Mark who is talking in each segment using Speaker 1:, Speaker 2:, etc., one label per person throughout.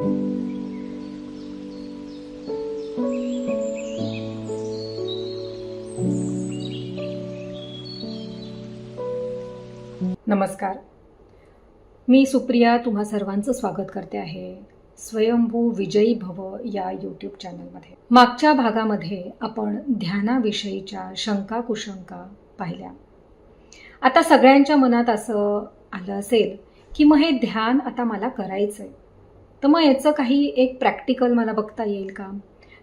Speaker 1: नमस्कार. मी सुप्रिया तुम्हा सर्वांचं स्वागत करते आहे स्वयंभू विजयी भव या यूट्यूब चॅनलमध्ये मागच्या भागामध्ये आपण ध्यानाविषयीच्या शंका कुशंका पाहिल्या. आता सगळ्यांच्या मनात असं आलं असेल की मग हे ध्यान आता मला करायचं आहे तर मग याचं काही एक प्रॅक्टिकल मला बघता येईल का?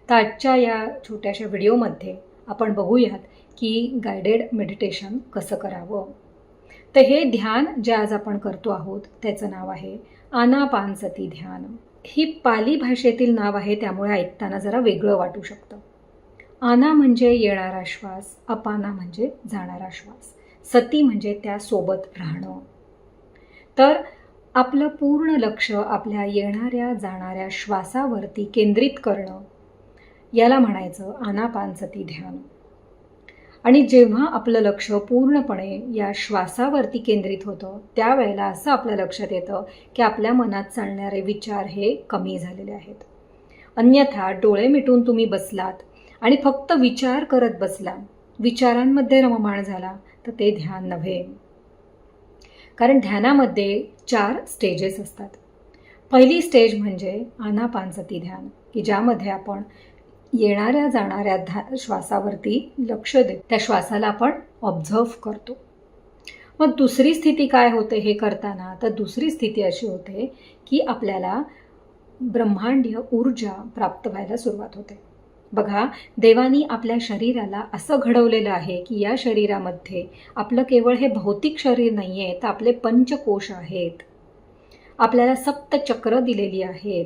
Speaker 1: तर आजच्या या छोट्याशा व्हिडिओमध्ये आपण बघूयात की गायडेड मेडिटेशन कसं करावं. तर हे ध्यान जे आज आपण करतो आहोत त्याचं नाव आहे आनापानसती ध्यान. ही पाली भाषेतील नाव आहे त्यामुळे ऐकताना जरा वेगळं वाटू शकतं. आना म्हणजे येणारा श्वास अपाना म्हणजे जाणारा श्वास. सती म्हणजे त्यासोबत राहणं. तर आपलं पूर्ण लक्ष आपल्या येणाऱ्या जाणाऱ्या श्वासावरती केंद्रित करणं. याला म्हणायचं आनापानसती ध्यान. आणि जेव्हा आपलं लक्ष पूर्णपणे या श्वासावरती केंद्रित होतं त्यावेळेला असं आपल्या लक्षात येतं की आपल्या मनात चालणारे विचार हे कमी झालेले आहेत. अन्यथा डोळे मिटून तुम्ही बसलात आणि फक्त विचार करत बसला विचारांमध्ये रममाण झाला तर ते ध्यान नव्हे. कारण ध्यानामध्ये चार स्टेजेस असतात. पहिली स्टेज म्हणजे आनापानसती ध्यान की ज्यामध्ये आपण येणाऱ्या जाणाऱ्या धा श्वासावरती लक्ष देत त्या श्वासाला आपण ऑब्झर्व करतो. मग दुसरी स्थिती काय होते हे करताना? तर दुसरी स्थिती अशी होते की आपल्याला ब्रह्मांडीय ऊर्जा प्राप्त व्हायला सुरुवात होते. बघा देवानी आपल्या शरीराला असं घडवलेलं आहे की या शरीरामध्ये आपलं केवळ हे भौतिक शरीर नाही आहे तर आपले पंचकोश आहेत. आपल्याला सप्तचक्र दिलेली आहेत.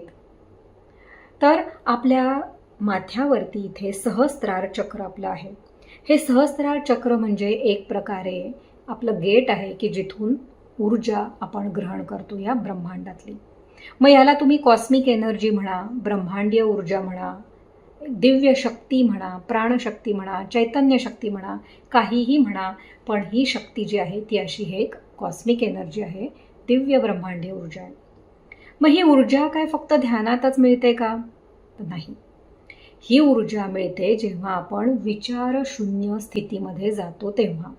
Speaker 1: तर आपल्या माथ्यावरती इथे सहस्त्रार चक्र आपलं आहे. हे सहस्त्रार चक्र म्हणजे एक प्रकारे आपलं गेट आहे की जिथून ऊर्जा आपण ग्रहण करतो या ब्रह्मांडातली. मग याला तुम्ही कॉस्मिक एनर्जी म्हणा ब्रह्मांडीय ऊर्जा म्हणा दिव्य शक्ती म्हणा प्राणशक्ती म्हणा चैतन्य शक्ती म्हणा काहीही म्हणा पण ही शक्ती जी आहे ती अशी हे एक कॉस्मिक एनर्जी आहे दिव्य ब्रह्मांडीय ऊर्जा. आहे मग ही ऊर्जा काय फक्त ध्यानातच मिळते का? तर नाही. ही ऊर्जा मिळते जेव्हा आपण विचारशून्य स्थितीमध्ये जातो तेव्हा.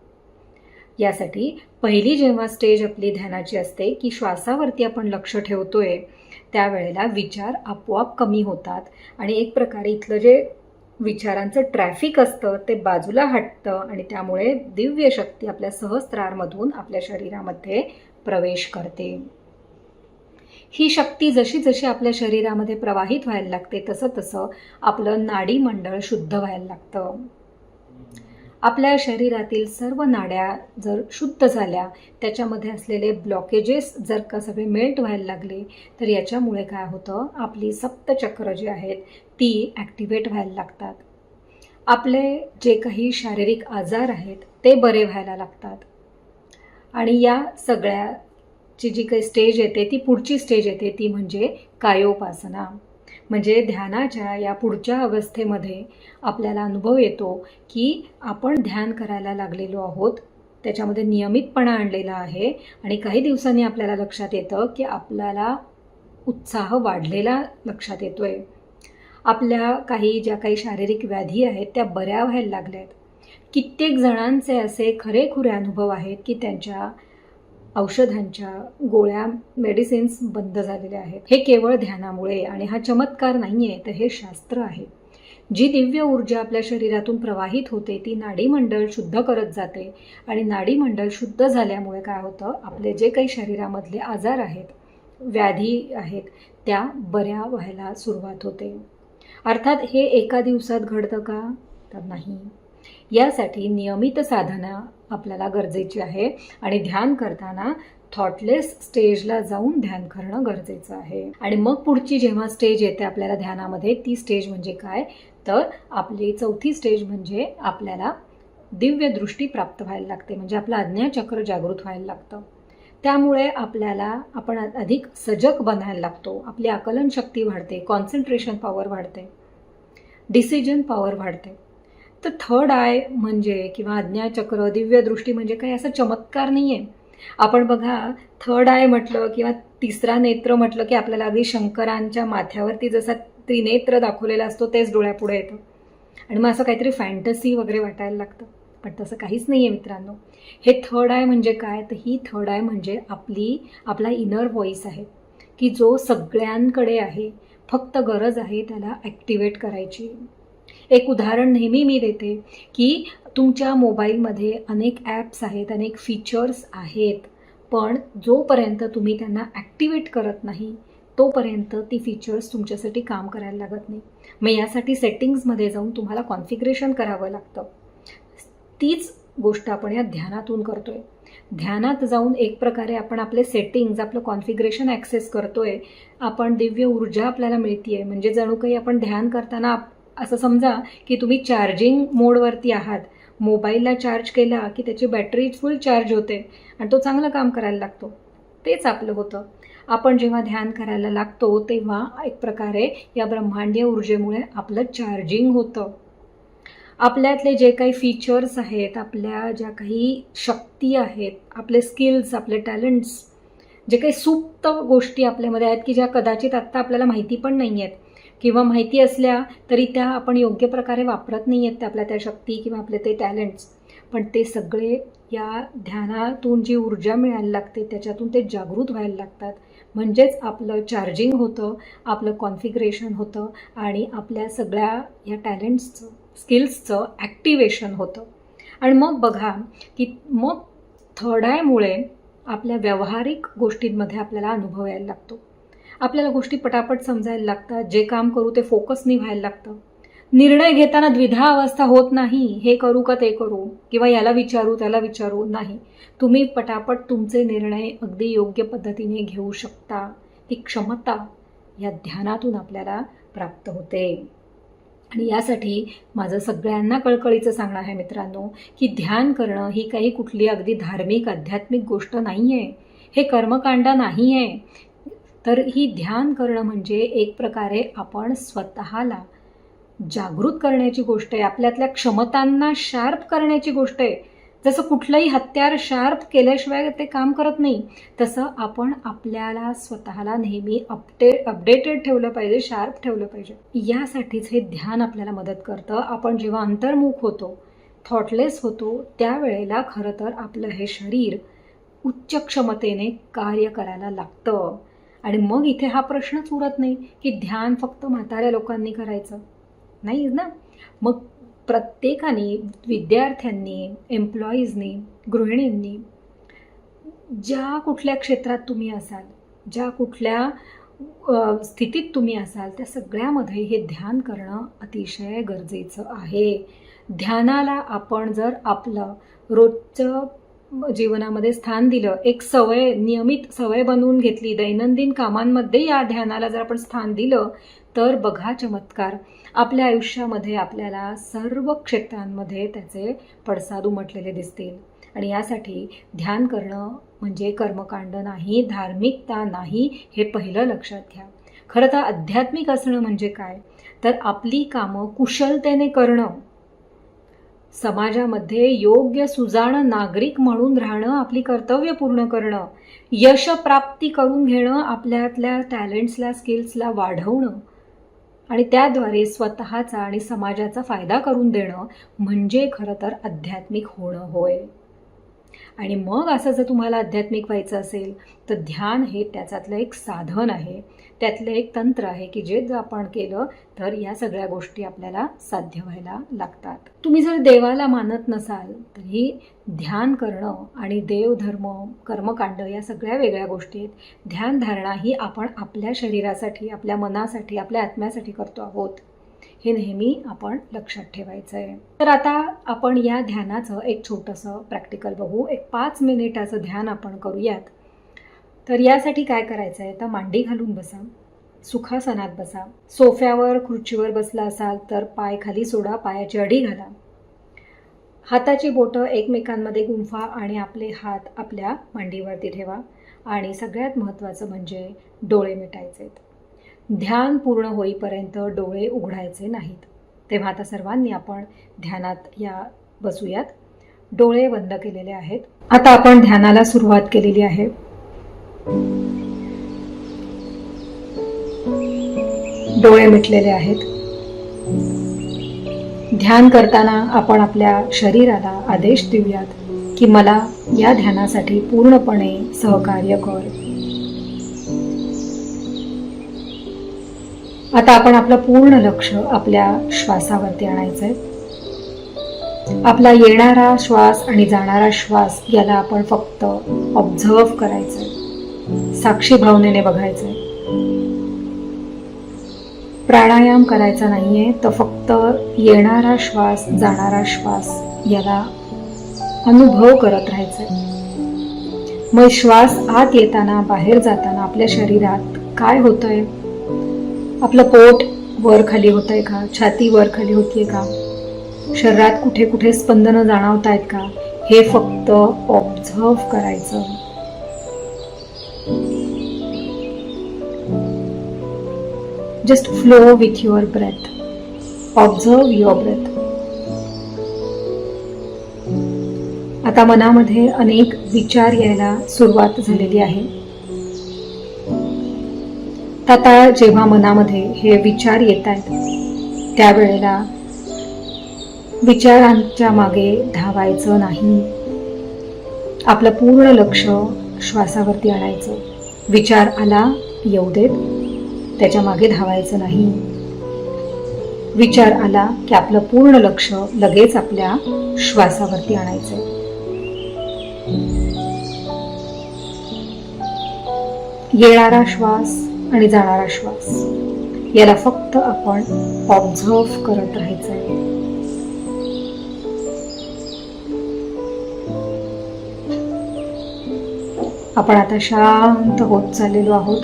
Speaker 1: यासाठी पहिली जेव्हा स्टेज आपली ध्यानाची असते की श्वासावरती आपण लक्ष ठेवतोय त्यावेळेला विचार आपोआप कमी होतात. आणि एक प्रकारे इथलं जे विचारांचं ट्रॅफिक असतं ते बाजूला हटतं आणि त्यामुळे दिव्य शक्ती आपल्या सहस्त्रारमधून आपल्या शरीरामध्ये प्रवेश करते. ही शक्ती जशी जशी आपल्या शरीरामध्ये प्रवाहित व्हायला लागते तसं तसं आपलं नाडीमंडळ शुद्ध व्हायला लागतं. आपल्या शरीरातील सर्व नाड्या जर शुद्ध झाल्या त्याच्यामध्ये असलेले ब्लॉकेजेस जर का सगळे मेल्ट व्हायला लागले तर याच्यामुळे काय होतं? आपली सप्तचक्र जी आहेत ती ॲक्टिवेट व्हायला लागतात. आपले जे काही शारीरिक आजार आहेत ते बरे व्हायला लागतात. आणि या सगळ्याची जी काही स्टेज येते ती पुढची स्टेज येते ती म्हणजे कायोपासना. म्हणजे ध्यानाच्या या पुढच्या अवस्थेमध्ये आपल्याला अनुभव येतो की आपण ध्यान करायला लागलेलो आहोत. त्याच्यामध्ये नियमितपणा आणलेला आहे आणि काही दिवसांनी आपल्याला लक्षात येतं की आपल्याला उत्साह वाढलेला लक्षात येतो आहे आपल्या काही ज्या काही शारीरिक व्याधी आहेत त्या बऱ्या व्हायला लागल्या आहेत कित्येक जणांचे असे खरेखुरे अनुभव आहेत की त्यांच्या औषधांच्या गोळ्या मेडिसिन्स बंद झालेल्या आहेत. हे केवळ ध्यानामुळे आणि हा चमत्कार नाही आहे तर हे शास्त्र आहे. जी दिव्य ऊर्जा आपल्या शरीरातून प्रवाहित होते ती नाडीमंडळ शुद्ध करत जाते आणि नाडीमंडळ शुद्ध झाल्यामुळे काय होतं? आपले जे काही शरीरामधले आजार आहेत व्याधी आहेत त्या बऱ्या व्हायला सुरुवात होते. अर्थात हे एका दिवसात घडतं का? तर नाही. यासाठी नियमित साधना आपल्याला गरजेची आहे. आणि ध्यान करताना थॉटलेस स्टेजला जाऊन ध्यान करणं गरजेचं आहे. आणि मग पुढची जेव्हा स्टेज येते आपल्याला ध्यानामध्ये ती स्टेज म्हणजे काय? तर आपली चौथी स्टेज म्हणजे आपल्याला दिव्य दृष्टी प्राप्त व्हायला लागते. म्हणजे आपलं आज्ञाचक्र जागृत व्हायला लागतं. त्यामुळे आपल्याला आपण अधिक सजग बनायला लागतो. आपली आकलन शक्ती वाढते कॉन्सन्ट्रेशन पॉवर वाढते डिसिजन पॉवर वाढते. तर थर्ड आय म्हणजे किंवा आज्ञाचक्र दिव्य दृष्टी म्हणजे काही असा चमत्कार नाही आहे आपण बघा थर्ड आय म्हटलं किंवा तिसरा नेत्र म्हटलं की आपल्याला अगदी शंकरांच्या माथ्यावरती जसा त्रिनेत्र दाखवलेला असतो तेच डोळ्यापुढे येतं. आणि मग असं काहीतरी फॅन्टसी वगैरे वाटायला लागतं. पण तसं काहीच नाही आहे मित्रांनो. हे थर्ड आय म्हणजे काय? तर ही थर्ड आय म्हणजे आपली आपला इनर व्हॉइस आहे. की जो सगळ्यांकडे आहे. फक्त गरज आहे त्याला ॲक्टिवेट करायची. एक उदाहरण नेहमी मी देते की तुमच्या मोबाईलमध्ये अनेक ॲप्स आहेत अनेक फीचर्स आहेत पण जोपर्यंत तुम्ही त्यांना ॲक्टिवेट करत नाही तोपर्यंत ती फीचर्स तुमच्यासाठी काम करायला लागत नाही. मग यासाठी सेटिंग्जमध्ये जाऊन तुम्हाला कॉन्फिग्रेशन करावं लागतं. तीच गोष्ट आपण या ध्यानातून करतोय. ध्यानात जाऊन एक प्रकारे आपण आपले सेटिंग्ज आपलं कॉन्फिग्रेशन ॲक्सेस करतोय. आपण दिव्य ऊर्जा आपल्याला मिळतीये. म्हणजे जणू काही आपण ध्यान करताना आप- असं समजा की तुम्ही चार्जिंग मोडवरती आहात. मोबाईलला चार्ज केला की त्याची बॅटरी फुल चार्ज होते आणि तो चांगलं काम करायला लागतो. तेच आपलं होतं. आपण जेव्हा ध्यान करायला लागतो तेव्हा एक प्रकारे या ब्रह्मांडीय ऊर्जेमुळे आपलं चार्जिंग होतं. आपल्यातले जे काही फीचर्स आहेत आपल्या ज्या काही शक्ती आहेत आपले स्किल्स आपले टॅलेंट्स जे काही सुप्त गोष्टी आपल्यामध्ये आहेत की ज्या कदाचित आत्ता आपल्याला माहिती पण नाही आहेत किंवा माहिती असल्या तरी त्या आपण योग्य प्रकारे वापरत नाही आहेत त्या आपल्या त्या शक्ती किंवा आपले ते टॅलेंट्स. पण ते सगळे या ध्यानातून जी ऊर्जा मिळायला लागते त्याच्यातून ते जागृत व्हायला लागतात. म्हणजेच आपलं चार्जिंग होतं आपलं कॉन्फिगरेशन होतं आणि आपल्या सगळ्या या टॅलेंट्सचं स्किल्सचं ॲक्टिवेशन होतं. आणि मग बघा की मग थर्ड आयमुळे आपल्या व्यावहारिक गोष्टींमध्ये आपल्याला अनुभव यायला लागतो. आपल्याला गोष्टी पटापट समजायला लागतात. जे काम करू ते फोकसनी व्हायला लागतं. निर्णय घेताना द्विधा अवस्था होत नाही. हे करू का ते करू? किंवा याला विचारू त्याला विचारू? नाही. तुम्ही पटापट तुमचे निर्णय अगदी योग्य पद्धतीने घेऊ शकता. ती क्षमता या ध्यानातून आपल्याला प्राप्त होते. आणि यासाठी माझं सगळ्यांना कळकळीचं सांगणं आहे मित्रांनो की ध्यान करणं ही काही कुठली अगदी धार्मिक आध्यात्मिक गोष्ट नाही आहे हे कर्मकांड नाही आहे तर ही ध्यान करणं म्हणजे एक प्रकारे आपण स्वतःला जागृत करण्याची गोष्ट आहे. आपल्यातल्या क्षमतांना शार्प करण्याची गोष्ट आहे. जसं कुठलंही हत्यार शार्प केल्याशिवाय ते काम करत नाही तसं आपण आपल्याला स्वतःला नेहमी अपडेट अपडेटेड ठेवलं पाहिजे शार्प ठेवलं पाहिजे. यासाठीच हे ध्यान आपल्याला मदत करतं. आपण जेव्हा अंतर्मुख होतो थॉटलेस होतो त्यावेळेला खरं तर आपलं हे शरीर उच्च क्षमतेने कार्य करायला लागतं. आणि मग इथे हा प्रश्नच उरत नाही की ध्यान फक्त म्हाताऱ्या लोकांनी करायचं. नाही ना? मग प्रत्येकाने विद्यार्थ्यांनी एम्प्लॉईजनी गृहिणींनी ज्या कुठल्या क्षेत्रात तुम्ही असाल ज्या कुठल्या स्थितीत तुम्ही असाल त्या सगळ्यामध्ये हे ध्यान करणं अतिशय गरजेचं आहे. ध्यानाला आपण जर आपलं रोजचं जीवनामध्ये स्थान दिलं. एक सवय नियमित सवय बनवून घेतली. दैनंदिन कामांमध्ये या ध्यानाला जर आपण स्थान दिलं तर बघा चमत्कार. आपल्या आयुष्यामध्ये आपल्याला सर्व क्षेत्रांमध्ये त्याचे पडसाद उमटलेले दिसतील. आणि यासाठी ध्यान करणं म्हणजे कर्मकांड नाही धार्मिकता नाही हे पहिलं लक्षात घ्या. खरं तर आध्यात्मिक असणं म्हणजे काय? तर आपली कामं कुशलतेने करणं समाजामध्ये योग्य सुजाण नागरिक म्हणून राहणं आपली कर्तव्य पूर्ण करणं यशप्राप्ती करून घेणं आपल्यातल्या टॅलेंट्सला स्किल्सला वाढवणं आणि त्याद्वारे स्वतःचा आणि समाजाचा फायदा करून देणं म्हणजे खरं तर आध्यात्मिक होणं होय. आणि मग असं जर तुम्हाला आध्यात्मिक व्हायचं असेल तर ध्यान हे त्याच्यातलं एक साधन आहे. त्यातलं एक तंत्र आहे की जे जर आपण केलं तर या सगळ्या गोष्टी आपल्याला साध्य व्हायला लागतात. तुम्ही जर देवाला मानत नसाल तरी ध्यान करणं आणि देवधर्म कर्मकांड या सगळ्या वेगळ्या गोष्टी आहेत. ध्यानधारणा ही आपण आपल्या शरीरासाठी आपल्या मनासाठी आपल्या आत्म्यासाठी करतो आहोत. हे नेहमी आपण लक्षात ठेवायचं आहे तर आता आपण या ध्यानाचं एक छोटंसं प्रॅक्टिकल बघू. एक पाच मिनिटाचं ध्यान आपण करूयात. तर यासाठी काय करायचं आहे तर मांडी घालून बसा. सुखासनात बसा. सोफ्यावर खुर्चीवर बसला असाल तर पाय खाली सोडा पायाची अडी घाला. हाताची बोटं एकमेकांमध्ये गुंफा आणि आपले हात आपल्या मांडीवरती ठेवा. आणि सगळ्यात महत्त्वाचं म्हणजे डोळे मिटायचे ध्यान पूर्ण होईपर्यंत डोळे उघडायचे नाहीत. तेव्हा आता सर्वांनी आपण ध्यानात या बसूयात. डोळे बंद केलेले आहेत. आता आपण ध्यानाला सुरुवात केलेली आहे. डोळे मिटलेले आहेत. ध्यान करताना आपण आपल्या शरीराला आदेश देऊयात की मला या ध्यानासाठी पूर्णपणे सहकार्य कर. आता आपण आपलं पूर्ण लक्ष आपल्या श्वासावरती आणायचं आहे आपला येणारा श्वास आणि जाणारा श्वास याला आपण फक्त ऑब्झर्व आहे साक्षी भावनेने बघायचं आहे प्राणायाम करायचा नाहीये तर फक्त येणारा श्वास जाणारा श्वास याला अनुभव करत राहायचंय. मग श्वास आत येताना बाहेर जाताना आपल्या शरीरात काय होतंय? आपलं पोट वर खाली होतंय का? छाती वर खाली होतीये का? शरीरात कुठे कुठे स्पंदनं जाणवत आहेत का? हे फक्त ऑब्झर्व करायचं. Just flow with your breath observe your breath आता मनामध्ये अनेक विचार यायला सुरुवात झालेली आहे. आता जेव्हा मनामध्ये हे विचार येत आहेत त्यावेळेला विचारांच्या मागे धावायचं नाही. आपलं पूर्ण लक्ष श्वासावरती आणायचं. विचार आला येऊ देत. त्याच्यामागे धावायचं नाही. विचार आला की आपलं पूर्ण लक्ष लगेच आपल्या श्वासावरती आणायचं. येणारा श्वास आणि जाणारा श्वास. याला फक्त आपण ऑब्झर्व करत राहायचंय. आपण आता शांत होत चाललेलो आहोत.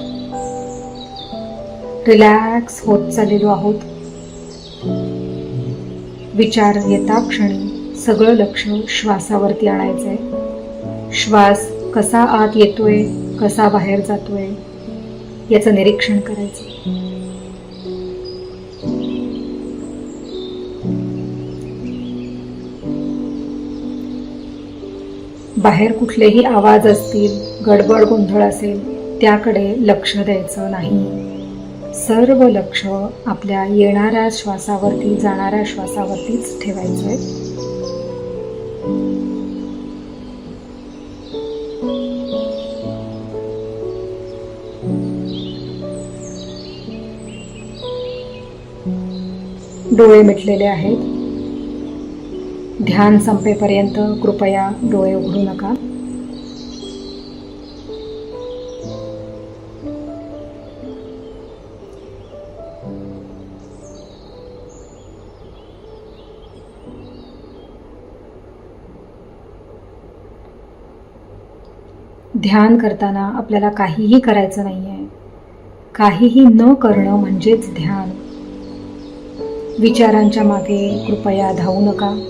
Speaker 1: रिलॅक्स होत चाललेलो आहोत. विचार येता क्षणी सगळं लक्ष श्वासावरती आणायचंय. श्वास कसा आत येतोय कसा बाहेर जातोय याचं निरीक्षण करायचं. बाहेर कुठलेही आवाज असतील गडबड गोंधळ असेल त्याकडे लक्ष द्यायचं नाही. सर्व लक्ष आपल्या येणाऱ्या श्वासावरती जाणाऱ्या श्वासावरतीच ठेवायचं आहे डोळे मिटलेले आहेत. ध्यान संपेपर्यंत कृपया डोळे उघडू नका. ध्यान करताना आपल्याला काहीही करायचं नाही आहे काहीही न करणं म्हणजेच ध्यान. विचारांच्या मागे कृपया धावू नका.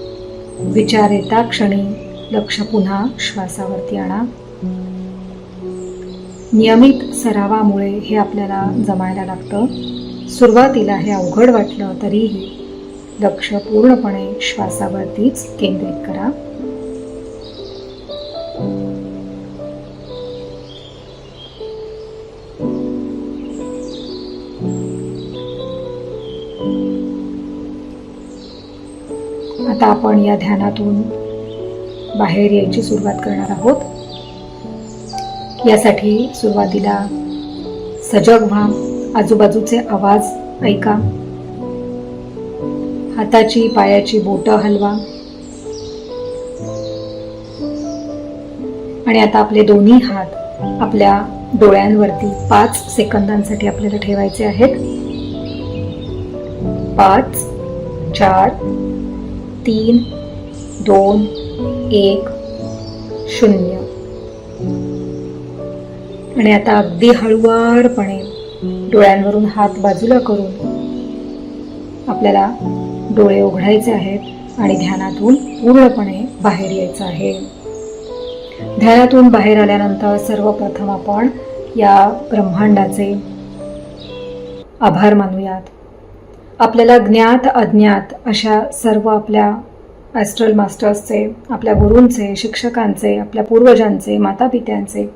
Speaker 1: विचार येता क्षणी लक्ष पुन्हा श्वासावरती आणा. नियमित सरावामुळे हे आपल्याला जमायला लागतं. सुरुवातीला हे अवघड वाटलं तरीही लक्ष पूर्णपणे श्वासावरतीच केंद्रित करा. आता आपण या ध्यानातून बाहेर यायची सुरुवात करणार आहोत. यासाठी सुरुवातीला सजग व्हा आजूबाजूचे आवाज ऐका. हाताची पायाची बोटं हलवा. आणि आता आपले दोन्ही हात आपल्या डोळ्यांवरती पाच सेकंदांसाठी आपल्याला ठेवायचे आहेत. पाच चार तीन दोन एक शून्य. आणि आता अगदी हळुवारपणे डोळ्यांवरून हात बाजूला करून आपल्याला डोळे उघडायचे आहेत आणि ध्यानातून पूर्णपणे बाहेर यायचं आहे. ध्यानातून बाहेर आल्यानंतर सर्वप्रथम आपण या ब्रह्मांडाचे आभार मानूयात. आपल्याला ज्ञात अज्ञात अशा सर्व आपल्या ॲस्ट्रल मास्टर्सचे आपल्या गुरूंचे शिक्षकांचे आपल्या पूर्वजांचे मातापित्यांचे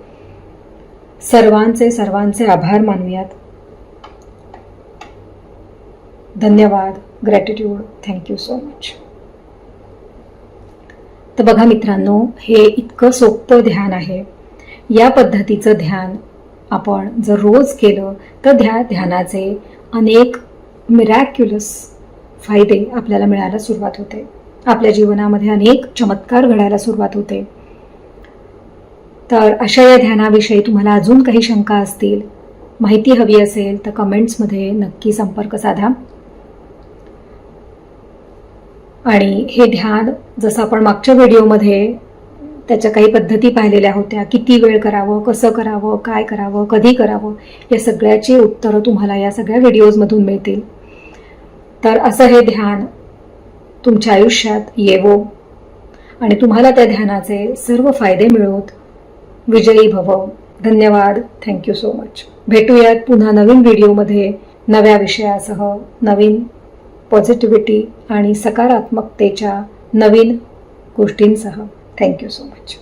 Speaker 1: सर्वांचे सर्वांचे आभार मानूयात. धन्यवाद ग्रॅटिट्यूड थँक्यू सो मच तर बघा मित्रांनो हे इतकं सोपं ध्यान आहे. या पद्धतीचं ध्यान आपण जर रोज केलं तर ध्या ध्यानाचे अनेक मिरॅक्युलस फायदे आपल्याला मिळायला सुरुवात होते. आपल्या जीवनामध्ये अनेक चमत्कार घडायला सुरुवात होते. तर अशा या ध्यानाविषयी तुम्हाला अजून काही शंका असतील माहिती हवी असेल तर कमेंट्समध्ये नक्की संपर्क साधा. आणि हे ध्यान जसं आपण मागच्या व्हिडिओमध्ये त्याच्या काही पद्धती पाहिलेल्या होत्या. किती वेळ करावं कसं करावं काय करावं कधी करावं या सगळ्याची उत्तरं तुम्हाला या सगळ्या व्हिडिओजमधून मिळतील. तर असं हे ध्यान तुमच्या आयुष्यात येवो आणि तुम्हाला त्या ध्यानाचे सर्व फायदे मिळवत विजयी भव. धन्यवाद. थँक्यू सो मच भेटूयात पुन्हा नवीन व्हिडिओमध्ये नव्या विषयासह नवीन पॉझिटिव्हिटी आणि सकारात्मकतेच्या नवीन गोष्टींसह. Thank you so much